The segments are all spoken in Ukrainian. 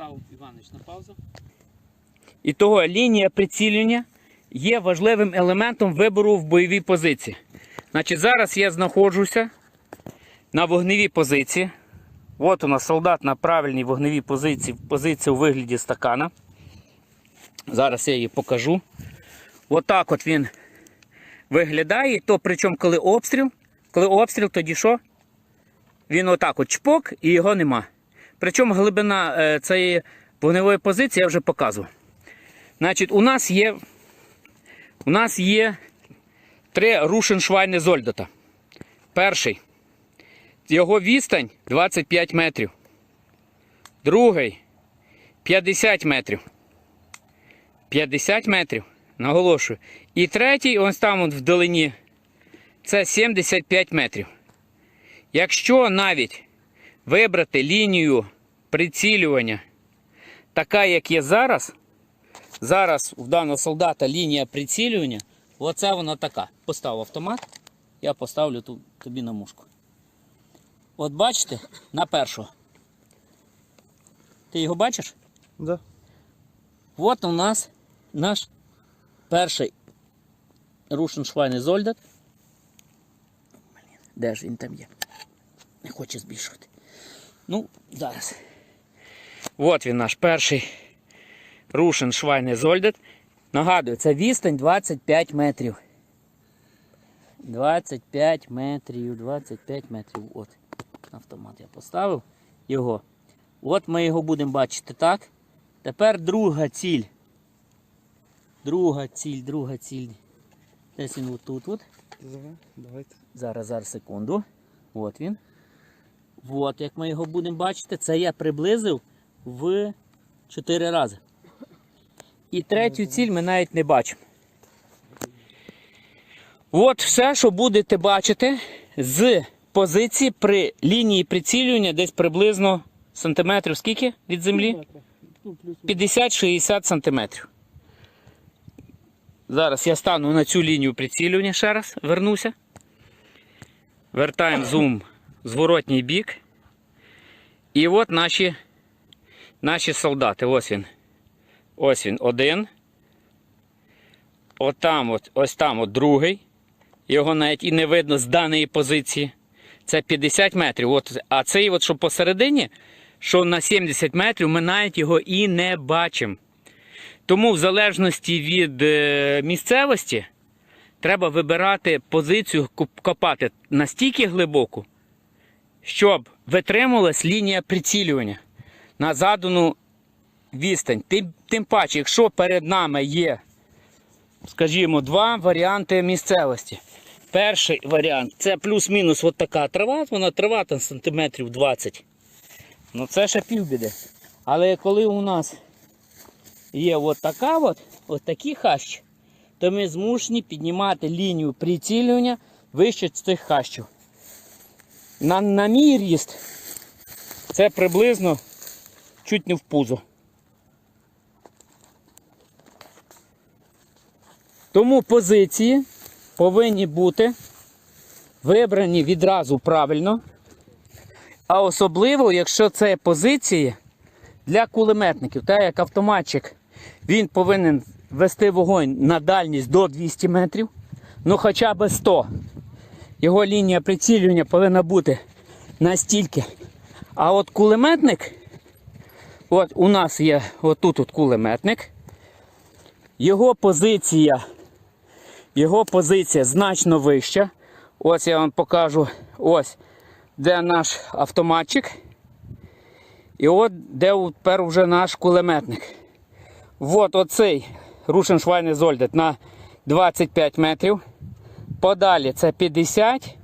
Поставив Іванич на паузу. І того лінія прицілювання є важливим елементом вибору в бойовій позиції. Значить, зараз я знаходжуся на вогневій позиції. От у нас солдат на правильній вогневій позиції, позиція у вигляді стакана. Зараз я її покажу. Отак от він виглядає. То причому, коли обстріл, коли обстріл, тоді що? Він отак от чпок і його нема. Причому глибина е, цієї вогневої позиції я вже показував. Значить, у нас є, у нас є три рушеншвайни Зольдота. Перший. Його відстань 25 метрів. Другий 50 метрів. 50 метрів. Наголошую. І третій, ось там от вдалині, це 75 метрів. Якщо навіть вибрати лінію прицілювання, така, як є зараз, зараз у даного солдата лінія прицілювання, оце вона така. Постав автомат, я поставлю ту- тобі на мушку. От бачите, на першого. Ти його бачиш? Да. От у нас наш перший Рушеншвайний Зольдат. Де ж він там є? Не хоче збільшувати. Ну, зараз. От він наш перший Рушеншвайний Зольдат. Нагадую, це відстань 25 метрів. 25 метрів, 25 метрів. От. Автомат я поставив його. От ми його будемо бачити так. Тепер друга ціль. Друга ціль, друга ціль. Десь він отут. От. Зараз, зараз, секунду. От він. От, як ми його будемо бачити, це я приблизив в 4 рази. І третю ціль ми навіть не бачимо. От все, що будете бачити з позиції при лінії прицілювання десь приблизно сантиметрів скільки від землі? Ну, 50-60 сантиметрів. Зараз я стану на цю лінію прицілювання ще раз, вернуся. Вертаємо зум зворотній бік. І от наші, наші солдати. Ось він. Ось він один. Отам от, ось там от другий. Його навіть і не видно з даної позиції. Це 50 метрів. От, а цей, от, що посередині, що на 70 метрів, ми навіть його і не бачимо. Тому, в залежності від е, місцевості, треба вибирати позицію, копати настільки глибоко, щоб витримувалась лінія прицілювання на задану відстань. Тим, тим паче, якщо перед нами є, скажімо, два варіанти місцевості. Перший варіант це плюс-мінус от така трава, вона трава там сантиметрів 20. Ну це ще півбіди. Але коли у нас є от така от, от такі хащі, то ми змушені піднімати лінію прицілювання вище цих хащів. На, на мій ріст це приблизно чуть не в пузо. Тому позиції повинні бути вибрані відразу правильно. А особливо, якщо це позиції для кулеметників, так як автоматчик, він повинен вести вогонь на дальність до 200 метрів, ну хоча б 100. Його лінія прицілювання повинна бути настільки. А от кулеметник, от у нас є отут от кулеметник, його позиція, його позиція значно вища. Ось я вам покажу, ось де наш автоматчик. І от де тепер вже наш кулеметник. От оцей Рушеншвайне Зольдет на 25 метрів. Подалі це 50.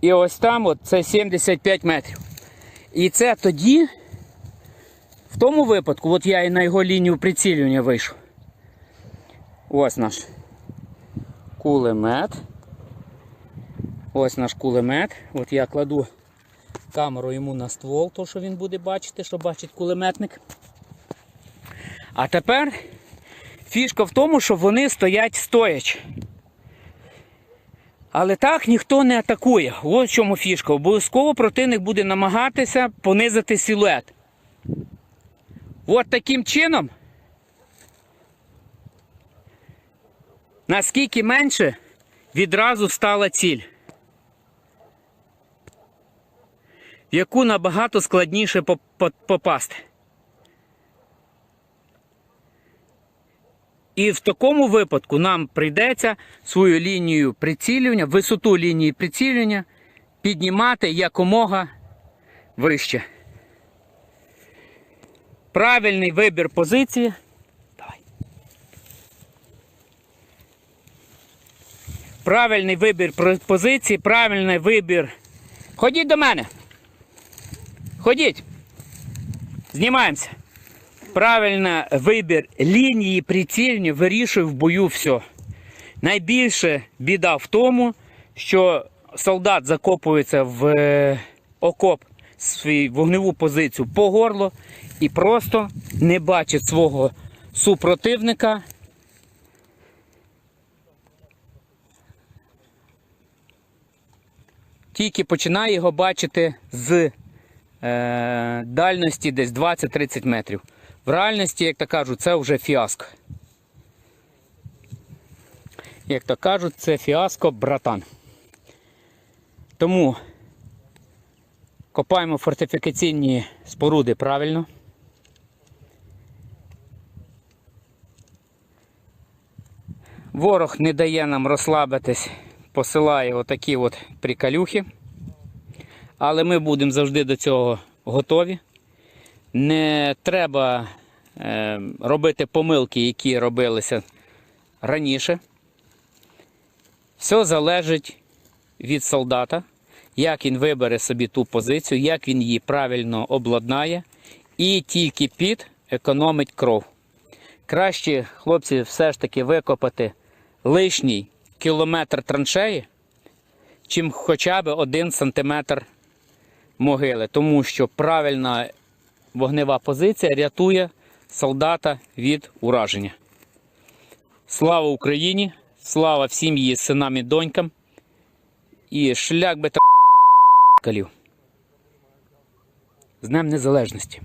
І ось там от це 75 метрів. І це тоді, в тому випадку, от я і на його лінію прицілювання вийшов. Ось наш кулемет. Ось наш кулемет. От я кладу камеру йому на ствол, то що він буде бачити, що бачить кулеметник. А тепер фішка в тому, що вони стоять стоячи. Але так ніхто не атакує. Ось в чому фішка. Обов'язково противник буде намагатися понизити силует. От таким чином, наскільки менше відразу стала ціль, в яку набагато складніше поп- поп- попасти. І в такому випадку нам прийдеться свою лінію прицілювання, висоту лінії прицілювання піднімати якомога вище. Правильний вибір позиції. Давай. Правильний вибір позиції, правильний вибір. Ходіть до мене. Ходіть. Знімаємося. Правильний вибір лінії прицільні вирішує в бою все. Найбільше біда в тому, що солдат закопується в е, окоп свою вогневу позицію по горло і просто не бачить свого супротивника. Тільки починає його бачити з е, дальності десь 20-30 метрів. В реальності, як то кажуть, це вже фіаско. Як то кажуть, це фіаско, братан. Тому копаємо фортифікаційні споруди правильно. Ворог не дає нам розслабитись, посилає отакі от приколюхи. Але ми будемо завжди до цього готові. Не треба е, робити помилки, які робилися раніше. Все залежить від солдата, як він вибере собі ту позицію, як він її правильно обладнає, і тільки під економить кров. Краще, хлопці, все ж таки викопати лишній кілометр траншеї, чим хоча б один сантиметр могили, тому що правильна вогнева позиція рятує солдата від ураження. Слава Україні! Слава всім її синам і донькам. І шлях би та калів. З Днем Незалежності!